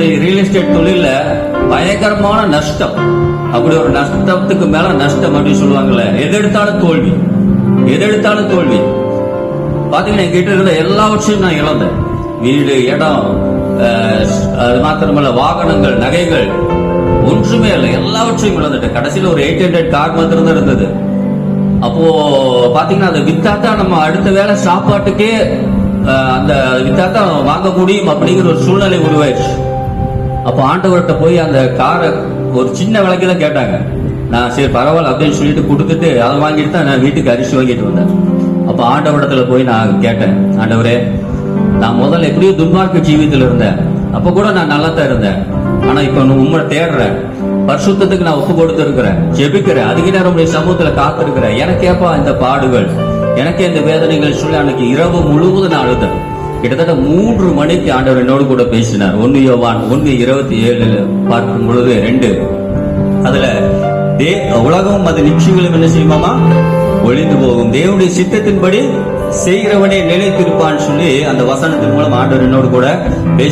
Real estate தொழில பயங்கரமான நஷ்டம். அப்படி ஒரு நஷ்டத்துக்கு மேல நஷ்டம் அப்படின்னு சொல்லுவாங்கல்ல. எதெடுத்தாலும் தோல்வி. எதெடுத்தாலும் தோல்வி. பாத்தீங்கன்னா என்கிட்ட இருந்த எல்லாவற்றையும் நான் இழந்தேன். வீடு இடம் அது மாத்திரமல்ல வாகனங்கள் நகைகள். ஒன்றுமே இல்லை. எல்லாவற்றையும் இழந்துட்டேன். கடைசியில் ஒரு எயிட் ஹண்ட்ரட் கார் மாத்திரம் தான் இருந்தது. அப்போ பாத்தீங்கன்னா அதை வித்தாதான் நம்ம அடுத்த வேளை சாப்பாட்டுக்கே அந்த வித்தாதான் வாங்க முடியும் அப்படிங்கிற ஒரு சூழ்நிலை உருவாயிடுச்சு. அப்போ ஆண்டவர்கிட்ட போய் அந்த காரை ஒரு சின்ன விலைக்கு தான் கேட்டாங்க. நான் சரி பரவாயில்ல அப்படின்னு சொல்லிட்டு கொடுத்துட்டு அதை வாங்கிட்டு தான் நான் வீட்டுக்கு அரிசி வாங்கிட்டு வந்தேன். அப்போ ஆண்டவரிடத்துல போய் நான் கேட்டேன் ஆண்டவரே நான் முதல்ல எப்படியோ துன்மார்க்க ஜீவியத்தில் இருந்தேன். அப்போ கூட நான் நல்லா தான் இருந்தேன். ஆனா இப்போ உண்மை தேடுறேன் பரிசுத்தத்துக்கு நான் ஒப்பு கொடுத்துருக்கிறேன் ஜெபிக்கிறேன் அதிக நேரம் சமூகத்துல காத்திருக்கிறேன். எனக்கேப்பா இந்த பாடுகள் எனக்கே இந்த வேதனைகள் சொல்லி அன்னைக்கு இரவு முழுவதும் நான் அழுதேன். கிட்டத்தட்ட மூன்று மணிக்கு ஆண்டவர் என்னோடு கூட பேசினார். ஒன்னு யோவான் ஒன்னு இருபத்தி ஏழுல பார்க்கும் பொழுது ரெண்டு. அதுல தே உலகம் அது நிச்சயங்களும் என்ன செய்யுமாமா? ஒளிந்து போகும். தேவனுடைய சித்தத்தின்படி செய்கிறவனே நிலைத்திருப்பான்னு சொல்லி அந்த வசனத்தின் மூலம் ஆண்டவர் என்னோடு கூட பேசி